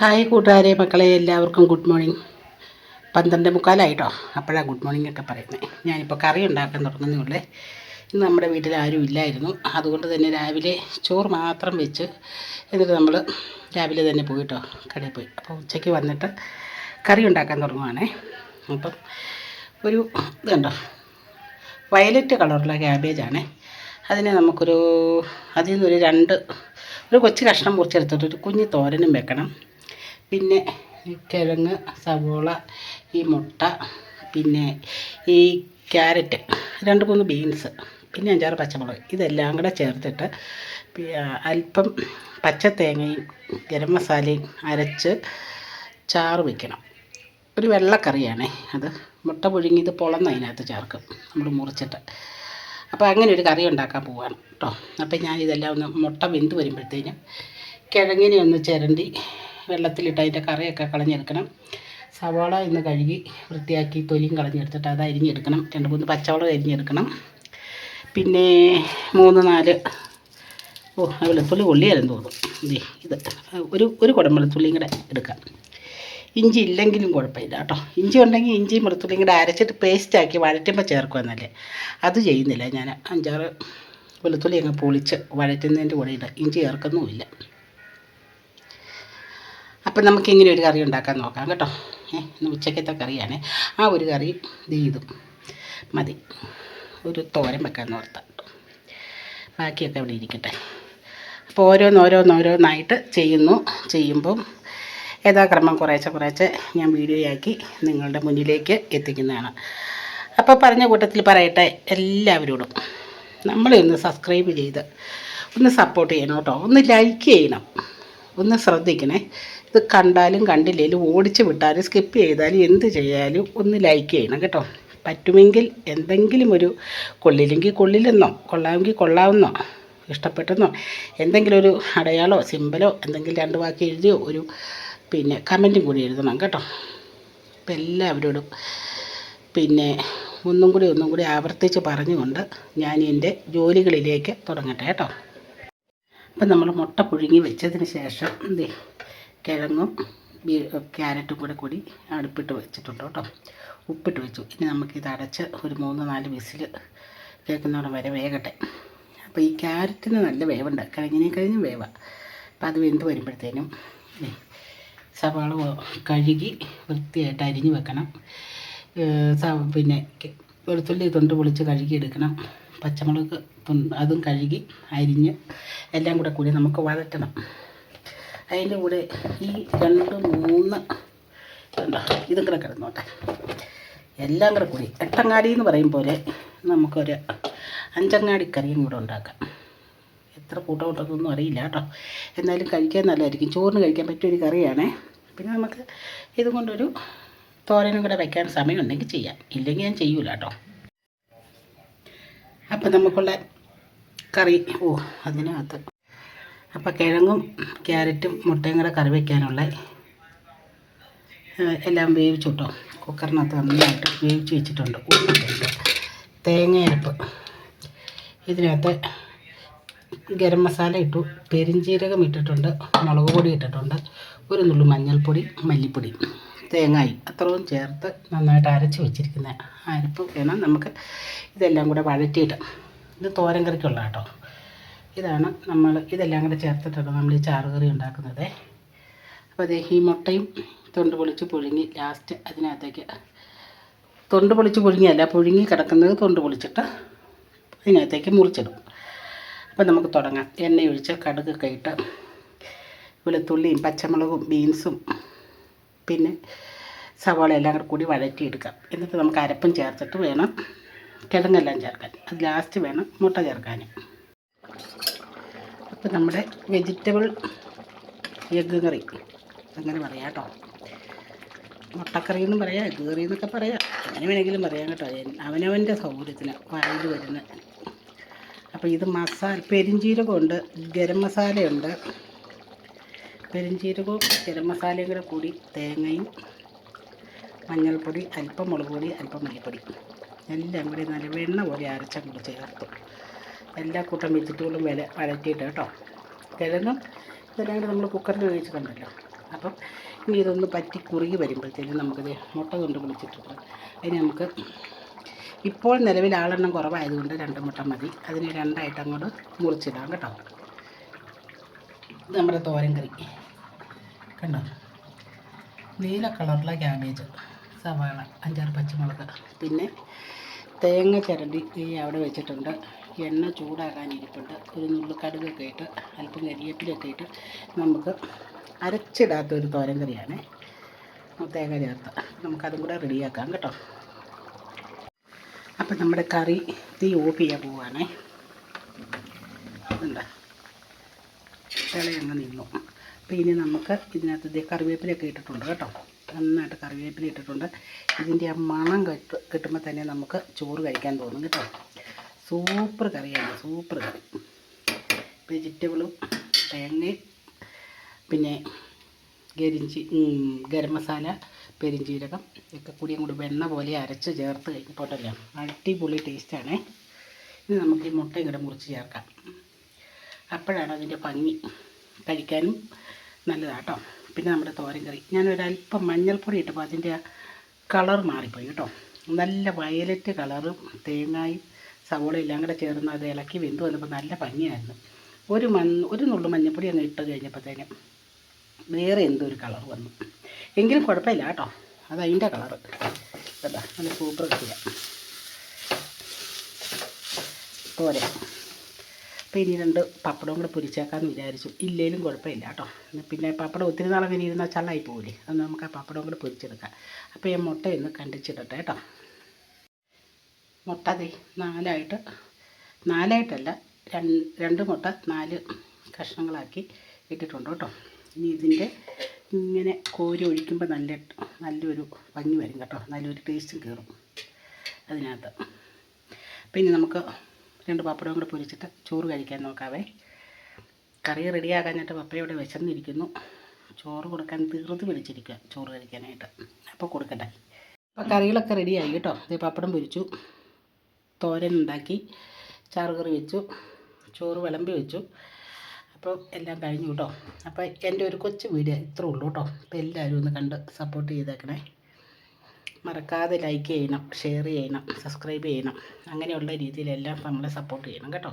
Hi കൂട്ടുകാരെ മക്കളെ എല്ലാവർക്കും ഗുഡ് മോർണിംഗ്. പന്ത്രണ്ട് മുക്കാലായിട്ടോ? അപ്പോഴാണ് ഗുഡ് മോർണിംഗ് ഒക്കെ പറയുന്നത് ഞാനിപ്പോൾ കറി ഉണ്ടാക്കാൻ തുടങ്ങുന്നേ ഉള്ളേ. ഇന്ന് നമ്മുടെ വീട്ടിൽ ആരും ഇല്ലായിരുന്നു. അതുകൊണ്ട് തന്നെ രാവിലെ ചോറ് മാത്രം വെച്ച് എന്നിട്ട് നമ്മൾ രാവിലെ തന്നെ പോയിട്ടോ കടയിൽ പോയി. അപ്പോൾ ഉച്ചയ്ക്ക് വന്നിട്ട് കറി ഉണ്ടാക്കാൻ തുടങ്ങുവാണേ. അപ്പം ഒരു ഇതുണ്ടോ വയലറ്റ് കളറുള്ള ക്യാബേജാണേ അതിനെ നമുക്കൊരു അതിൽ നിന്നൊരു രണ്ട് ഒരു കൊച്ചു കഷ്ണം മുറിച്ചെടുത്തിട്ട് ഒരു കുഞ്ഞു തോരനും വെക്കണം. പിന്നെ കിഴങ്ങ് സവോള ഈ മുട്ട പിന്നെ ഈ ക്യാരറ്റ് രണ്ട് മൂന്ന് ബീൻസ് പിന്നെ അഞ്ചാറ് പച്ചമുളക് ഇതെല്ലാം കൂടെ ചേർത്തിട്ട് അല്പം പച്ച തേങ്ങയും ഗരം മസാലയും അരച്ച് ചാറ് വയ്ക്കണം ഒരു വെള്ളക്കറിയാണേ അത്. മുട്ട പുഴുങ്ങിയത് പൊളന്ന് അതിനകത്ത് ചേർക്കും നമ്മൾ മുറിച്ചിട്ട്. അപ്പോൾ അങ്ങനെ ഒരു കറി ഉണ്ടാക്കാൻ പോവാണ് കേട്ടോ അപ്പോൾ ഞാൻ ഇതെല്ലാം ഒന്ന് മുട്ട വെന്ത് വരുമ്പോഴത്തേനും കിഴങ്ങിനെ ഒന്ന് ചിരണ്ടി വെള്ളത്തിലിട്ട് അതിന്റെ കറിയൊക്കെ കളഞ്ഞെടുക്കണം. സവാള ഇന്ന് കഴുകി വൃത്തിയാക്കി തൊലിയും കളഞ്ഞെടുത്തിട്ട് അത് അരിഞ്ഞെടുക്കണം. രണ്ട് മൂന്ന് പച്ചവളം അരിഞ്ഞെടുക്കണം. പിന്നെ മൂന്ന് നാല് ഓ വെളുത്തുള്ളി ഉള്ളിയായിരുന്നു തോന്നും ഇത് ഒരു ഒരു കുടം വെളുത്തുള്ളിയും കൂടെ എടുക്കാം. ഇഞ്ചി ഇല്ലെങ്കിലും കുഴപ്പമില്ല കേട്ടോ. ഇഞ്ചി ഉണ്ടെങ്കിൽ ഇഞ്ചി വെളുത്തുള്ളിയും കൂടെ അരച്ചിട്ട് പേസ്റ്റാക്കി വഴറ്റുമ്പോൾ ചേർക്കുമെന്നല്ലേ. അത് ചെയ്യുന്നില്ല ഞാൻ. അഞ്ചാറ് വെളുത്തുള്ളി അങ്ങ് പൊളിച്ച് വഴറ്റുന്നതിന്റെ കൂടെ ഇട. ഇഞ്ചി ചേർക്കുന്നുമില്ല. അപ്പം നമുക്ക് ഇങ്ങനെ ഒരു കറി ഉണ്ടാക്കാൻ നോക്കാം കേട്ടോ. ഏ ഇന്ന് ഉച്ചക്കത്തെ കറിയാണ്. ആ ഒരു കറി ഇതും. മതി. ഒരു തോരൻ വെക്കാൻ ഓർത്താം. ബാക്കിയൊക്കെ ഇവിടെ ഇരിക്കട്ടെ. അപ്പോൾ ഓരോന്നോരോന്നോരോന്നായിട്ട് ചെയ്യുന്നു. ചെയ്യുമ്പം യഥാക്രമം കുറേശ്ശെ കുറേശ്ശെ ഞാൻ വീഡിയോയാക്കി നിങ്ങളുടെ മുന്നിലേക്ക് എത്തിക്കുന്നതാണ്. അപ്പോൾ പറഞ്ഞ കൂട്ടത്തിൽ പറയട്ടെ എല്ലാവരോടും. നമ്മളെ ഒന്ന് സബ്സ്ക്രൈബ് ചെയ്ത് ഒന്ന് സപ്പോർട്ട് ചെയ്യണം കേട്ടോ. ഒന്ന് ലൈക്ക് ചെയ്യണം. ഒന്ന് ശ്രദ്ധിക്കണേ. ഇത് കണ്ടാലും കണ്ടില്ലേലും ഓടിച്ച് വിട്ടാലും സ്കിപ്പ് ചെയ്താലും എന്ത് ചെയ്യാലും ഒന്ന് ലൈക്ക് ചെയ്യണം കേട്ടോ. പറ്റുമെങ്കിൽ എന്തെങ്കിലും ഒരു കൊള്ളില്ലെങ്കിൽ കൊള്ളില്ലെന്നോ കൊള്ളാമെങ്കിൽ കൊള്ളാമെന്നോ ഇഷ്ടപ്പെട്ടെന്നോ എന്തെങ്കിലും ഒരു അടയാളോ സിമ്പലോ എന്തെങ്കിലും രണ്ട് വാക്ക് എഴുതിയോ ഒരു പിന്നെ കമന്റും കൂടി എഴുതണം കേട്ടോ. അപ്പം എല്ലാവരോടും പിന്നെ ഒന്നും കൂടി ഒന്നും കൂടി ആവർത്തിച്ച് പറഞ്ഞുകൊണ്ട് ഞാൻ എന്റെ ജോലികളിലേക്ക് തുടങ്ങട്ടെ കേട്ടോ. അപ്പം നമ്മൾ മുട്ട പുഴുങ്ങി വെച്ചതിന് ശേഷം ദേ കിഴങ്ങും ക്യാരറ്റും കൂടെ കൂടി അടുപ്പിട്ട് വെച്ചിട്ടുണ്ട് കേട്ടോ. ഉപ്പിട്ട് വെച്ചു. ഇനി നമുക്കിത് അടച്ച് ഒരു മൂന്ന് നാല് വിസിൽ കേൾക്കുന്നവിടെ വരെ വേകട്ടെ അപ്പോൾ ഈ ക്യാരറ്റിന് നല്ല വേവുണ്ട്. കിഴങ്ങിനെ കഴിഞ്ഞും വേവ. അപ്പോൾ അത് വെന്ത് വരുമ്പോഴത്തേനും സവാള കഴുകി വൃത്തിയായിട്ട് അരിഞ്ഞ് വെക്കണം. പിന്നെ വെളുത്തുള്ളി തൊണ്ട് പൊളിച്ച് കഴുകി എടുക്കണം പച്ചമുളക് അതും കഴുകി അരിഞ്ഞ് എല്ലാം കൂടെ കൂടി നമുക്ക് വഴറ്റണം. അതിന്റെ കൂടെ ഈ രണ്ട് മൂന്ന് കണ്ടോ? ഇതും കൂടെ കിടന്നോട്ടെ. എല്ലാം കൂടെ കൂടി. എട്ടങ്ങാടി എന്ന് പറയും പോലെ നമുക്കൊരു അഞ്ചങ്ങാടി കറിയും കൂടെ ഉണ്ടാക്കാം. എത്ര കൂട്ടം ഉണ്ടെന്നൊന്നും അറിയില്ല കേട്ടോ. എന്നാലും കഴിക്കാൻ നല്ലതായിരിക്കും. ചോറിന് കഴിക്കാൻ പറ്റിയൊരു കറിയാണേ. പിന്നെ നമുക്ക് ഇതും കൊണ്ടൊരു തോരനും കൂടെ വെക്കാൻ സമയമുണ്ടെങ്കിൽ ചെയ്യാം. ഇല്ലെങ്കിൽ ഞാൻ ചെയ്യൂല കേട്ടോ. അപ്പം നമുക്കുള്ള കറി. ഓ അതിനകത്ത്. അപ്പം കിഴങ്ങും ക്യാരറ്റും മുട്ടയും കൂടെ കറി വയ്ക്കാനുള്ള എല്ലാം വേവിച്ചു കേട്ടോ കുക്കറിനകത്ത് നന്നായിട്ട് വേവിച്ച് വെച്ചിട്ടുണ്ട്. തേങ്ങയരപ്പ്. ഇതിനകത്ത് ഗരം മസാല ഇട്ടു. പെരിഞ്ജീരകം ഇട്ടിട്ടുണ്ട്. മുളക് പൊടി ഇട്ടിട്ടുണ്ട്. ഒരു നുള്ളു മഞ്ഞൾപ്പൊടി മല്ലിപ്പൊടി. തേങ്ങായി. അത്രയും ചേർത്ത് നന്നായിട്ട് അരച്ച് വെച്ചിരിക്കുന്ന. അരപ്പ് വേണം നമുക്ക് ഇതെല്ലാം കൂടെ വഴറ്റിയിട്ട്. ഇത് തോരൻ കറിക്കുള്ള കേട്ടോ. ഇതാണ് നമ്മൾ ഇതെല്ലാം കൂടെ ചേർത്തിട്ടാണ് നമ്മൾ ഈ ചാറുകറി ഉണ്ടാക്കുന്നത്. അപ്പോൾ അതേ ഈ മുട്ടയും തൊണ്ട് പൊളിച്ച് പുഴുങ്ങി ലാസ്റ്റ് അതിനകത്തേക്ക് തൊണ്ട് പൊളിച്ച് പുഴുങ്ങിയല്ല പുഴുങ്ങി കിടക്കുന്നത് തൊണ്ട് പൊളിച്ചിട്ട് അതിനകത്തേക്ക് മുറിച്ചിടും. അപ്പോൾ നമുക്ക് തുടങ്ങാം. എണ്ണയൊഴിച്ച് കടുകൊക്കെ ഇട്ട് വെളുത്തുള്ളിയും പച്ചമുളകും ബീൻസും പിന്നെ സവാള എല്ലാം കൂടെ കൂടി വഴറ്റിയെടുക്കാം. എന്നിട്ട് നമുക്ക് അരപ്പും ചേർത്തിട്ട് വേണം കിഴങ്ങെല്ലാം ചേർക്കാൻ. അത് ലാസ്റ്റ് വേണം മുട്ട ചേർക്കാൻ. അപ്പോൾ നമ്മുടെ വെജിറ്റബിൾ എഗ്ഗ് കറി അങ്ങനെ പറയാം കേട്ടോ. മുട്ടക്കറി എന്നും പറയാം എഗ്ഗ് കറി എന്നൊക്കെ പറയാം. അങ്ങനെ വേണമെങ്കിലും പറയാം കേട്ടോ. അവനവന്റെ സൗകര്യത്തിന് വായിൽ വരുന്ന. അപ്പോൾ ഇത് മസാല പെരിഞ്ചീരകമുണ്ട് ഗരം മസാലയുണ്ട്. പെരിഞ്ജീരകവും ഗരം മസാലയും കൂടെ കൂടി തേങ്ങയും മഞ്ഞൾപ്പൊടി അല്പം മുളക് പൊടി അല്പം മല്ലിപ്പൊടി. എല്ലാം കൂടി നല്ല വെണ്ണ പോലെ അരച്ചങ്ങോട്ട് ചേർത്തു. എല്ലാ കൂട്ടം വെജിറ്റബിളും വില വഴറ്റിയിട്ട് കേട്ടോ. കിഴങ്ങും ഇതെല്ലാം കൂടി നമ്മൾ കുക്കറിൽ ഉപയോഗിച്ചിട്ടുണ്ടല്ലോ അപ്പം ഇനി ഇതൊന്ന് പറ്റി കുറുകി വരുമ്പോഴത്തേക്കും നമുക്കിത് മുട്ട കൊണ്ട് കുളിച്ചിട്ടുണ്ട് അതിന് നമുക്ക് ഇപ്പോൾ നിലവിൽ ആളെണ്ണം കുറവായതുകൊണ്ട് രണ്ട് മുട്ട മതി. അതിന് രണ്ടായിട്ട് അങ്ങോട്ട് മുറിച്ചിടാം കേട്ടോ. നമ്മുടെ തോരൻ കറി. കണ്ടോ? നീല കളറിലെ ക്യാബേജ് സവാള അഞ്ചാറ് പച്ചമുളക്. പിന്നെ തേങ്ങ ചിരണ്ടി അവിടെ വെച്ചിട്ടുണ്ട്. എണ്ണ ചൂടാകാനിരിപ്പുണ്ട് ഒരു നുള്ളു കടുകൊക്കെ ഇട്ട് അല്പം കരിയേപ്പിലൊക്കെ ഇട്ട് നമുക്ക് അരച്ചിടാത്ത ഒരു തോരൻ കറിയാണ്. തേങ്ങ ചേർത്ത് നമുക്കതും കൂടെ റെഡിയാക്കാം കേട്ടോ. അപ്പം നമ്മുടെ കറി തീ ഓഫ് ചെയ്യാൻ പോവാണേ. എന്താ തിളയങ്ങ് നിന്നു. അപ്പോൾ ഇനി നമുക്ക് ഇതിനകത്ത് ഇതേ കറിവേപ്പിലൊക്കെ ഇട്ടിട്ടുണ്ട് കേട്ടോ. നന്നായിട്ട് കറിവേപ്പില ഇട്ടിട്ടുണ്ട്. ഇതിന്റെ ആ മണം കെട്ട് കിട്ടുമ്പോൾ തന്നെ നമുക്ക് ചോറ് കഴിക്കാൻ തോന്നും കേട്ടോ. സൂപ്പർ കറിയാണ് സൂപ്പർ കറി. വെജിറ്റബിളും തേങ്ങയും പിന്നെ ഗരിഞ്ചി ഗരം മസാല പെരിഞ്ചീരകം ഒക്കെ കൂടി അങ്ങോട്ട് വെണ്ണ പോലെ അരച്ച് ചേർത്ത് കഴിഞ്ഞപ്പോട്ടല്ലോ അടിപൊളി ടേസ്റ്റാണേ ഇനി നമുക്ക് ഈ മുട്ട ഇങ്ങോട്ട് മുറിച്ച് ചേർക്കാം. അപ്പോഴാണ് അതിന്റെ ഭംഗി. കഴിക്കാനും നല്ലതാട്ടോ. പിന്നെ നമ്മുടെ തോരൻ കറി. ഞാൻ അല്പം മഞ്ഞൾപ്പൊടി ഇട്ടപ്പോൾ അതിന്റെ കളർ മാറിപ്പോയി കേട്ടോ. നല്ല വയലറ്റ് കളറും തേങ്ങായും സവോളയും എല്ലാം കൂടെ ചേർന്ന് അത് ഇളക്കി വെന്ത് വന്നപ്പോൾ നല്ല ഭംഗിയായിരുന്നു. ഒരു മഞ്ഞ ഒരു നുള്ളു മഞ്ഞൾപ്പൊടി അങ്ങ് ഇട്ട് കഴിഞ്ഞപ്പോഴത്തേനും വേറെ എന്തോ ഒരു കളർ വന്നു. എങ്കിലും കുഴപ്പമില്ല കേട്ടോ. അത് അതിന്റെ കളറ്. കേട്ടോ നല്ല സൂപ്പർ കിട്ടിയ. പോരെ. അപ്പോൾ ഇനി രണ്ട് പപ്പടവും കൂടെ പൊരിച്ചേക്കാമെന്ന് വിചാരിച്ചു. ഇല്ലേലും കുഴപ്പമില്ല കേട്ടോ. പിന്നെ പപ്പടം ഒത്തിരി നാളെ ഇനി ഇരുന്നാൽ ചള്ളായി പോകില്ലേ അത് നമുക്ക് ആ പപ്പടവും കൂടെ പൊരിച്ചെടുക്കാം. അപ്പോൾ ഈ മുട്ട ഒന്ന് കണ്ടിച്ചിടട്ടെ കേട്ടോ. മുട്ട ദേ നാലായിട്ട് നാലായിട്ടല്ല രണ്ട് രണ്ട് മുട്ട നാല് കഷ്ണങ്ങളാക്കി ഇട്ടിട്ടുണ്ട് കേട്ടോ. ഇനി ഇതിന്റെ ഇങ്ങനെ കോരി ഒഴിക്കുമ്പോൾ നല്ല നല്ലൊരു ഭംഗി വരും കേട്ടോ. നല്ലൊരു ടേസ്റ്റും കയറും അതിനകത്ത്. പിന്നെ നമുക്ക് രണ്ട് പപ്പടവും കൂടെ പൊരിച്ചിട്ട് ചോറ് കഴിക്കാൻ നോക്കാവേ. കറി റെഡിയാക്കാഞ്ഞിട്ട് ഇവിടെ വിശന്നിരിക്കുന്നു. ചോറ് കൊടുക്കാൻ തീർത്ത് പിടിച്ചിരിക്കുക ചോറ് കഴിക്കാനായിട്ട്. അപ്പോൾ കൊടുക്കട്ടെ. അപ്പോൾ കറികളൊക്കെ റെഡിയായി കേട്ടോ. ഇത് പപ്പടം പൊരിച്ചു. തോരൻ ഉണ്ടാക്കി. ചാറുകറി വെച്ചു. ചോറ് വിളമ്പി വെച്ചു. അപ്പോൾ എല്ലാം കഴിഞ്ഞു കേട്ടോ. അപ്പോൾ എന്റെ ഒരു കൊച്ചു വീഡിയോ ഇത്രേ ഉള്ളൂ കേട്ടോ. അപ്പോൾ എല്ലാവരും ഒന്ന് കണ്ട് സപ്പോർട്ട് ചെയ്തേക്കണേ. മറക്കാതെ ലൈക്ക് ചെയ്യണം ഷെയർ ചെയ്യണം സബ്സ്ക്രൈബ് ചെയ്യണം. അങ്ങനെയുള്ള രീതിയിലെല്ലാം നമ്മളെ സപ്പോർട്ട് ചെയ്യണം കേട്ടോ.